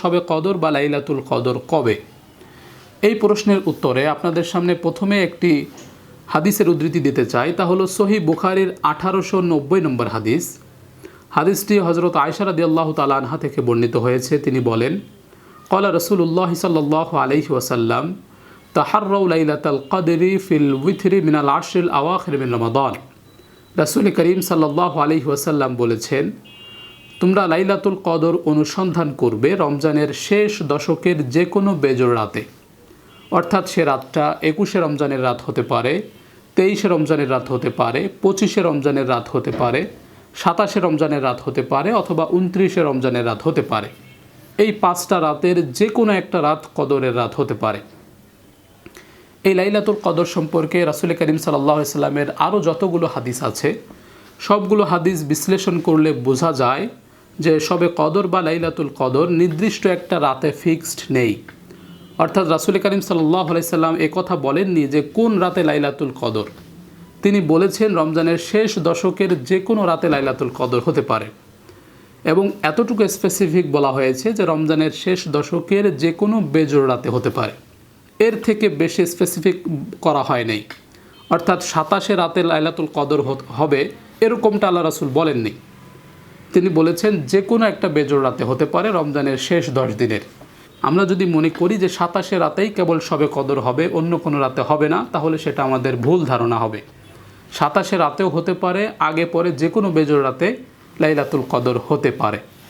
সবে কদর বা লাইলাতুল কদর কবে? এই প্রশ্নের উত্তরে আপনাদের সামনে প্রথমে একটি হাদিসের উদ্ধৃতি দিতে চাই, তা হলো সহি বুখারির আঠারোশো নব্বই নম্বর হাদিস। হাদিসটি হজরত আয়সারা দিয়াল্লাহ তালা আনহা থেকে বর্ণিত হয়েছে। তিনি বলেন কলা রসুল্লাহ সাল্লাহ আলহি ওয়াসাল্লাম, তাহার্রউ লাইলাতাল কদরি ফিল উইথরি মিনাল আশিল আওয়াখির মিন রমাদান। রাসুল করিম সাল্লাহ আলহি ওয়াসাল্লাম বলেছেন তোমরা লাইলাতুল কদর অনুসন্ধান করবে রমজানের শেষ দশকের যে কোনো বেজোর রাতে। অর্থাৎ সে রাতটা একুশে রমজানের রাত হতে পারে, তেইশে রমজানের রাত হতে পারে, পঁচিশে রমজানের রাত হতে পারে, সাতাশে রমজানের রাত হতে পারে অথবা উনত্রিশে রমজানের রাত হতে পারে। এই পাঁচটা রাতের যে কোনো একটা রাত কদরের রাত হতে পারে। এই লাইলাতুল কদর সম্পর্কে রাসুল করিম সাল্লাহ সাল্লামের আরও যতগুলো হাদিস আছে, সবগুলো হাদিস বিশ্লেষণ করলে বোঝা যায় যে সবে কদর বা লাইলাতুল কদর নির্দিষ্ট একটা রাতে ফিক্সড নেই। অর্থাৎ রাসুল করিম সাল্লাহ সাল্লাম কথা বলেননি যে কোন রাতে লাইলাতুল কদর। তিনি বলেছেন রমজানের শেষ দশকের যে কোনো রাতে লাইলাতুল কদর হতে পারে। এবং এতটুকু স্পেসিফিক বলা হয়েছে যে রমজানের শেষ দশকের যে কোনো বেজোর রাতে হতে পারে। এর থেকে বেশি স্পেসিফিক করা হয় নাই। অর্থাৎ সাতাশে রাতে লাইলাতুল কদর হবে, এরকমটা আল্লাহ রাসুল বলেননি। তিনি বলেছেন যে কোনো একটা বেজোর রাতে হতে পারে রমজানের শেষ দশ দিনের। আমরা যদি মনে করি যে সাতাশে রাতেই কেবল সবে কদর হবে, অন্য কোনো রাতে হবে না, তাহলে সেটা আমাদের ভুল ধারণা হবে। সাতাশে রাতেও হতে পারে, আগে পরে যে কোনো বেজোর রাতে লাইলাতুল কদর হতে পারে।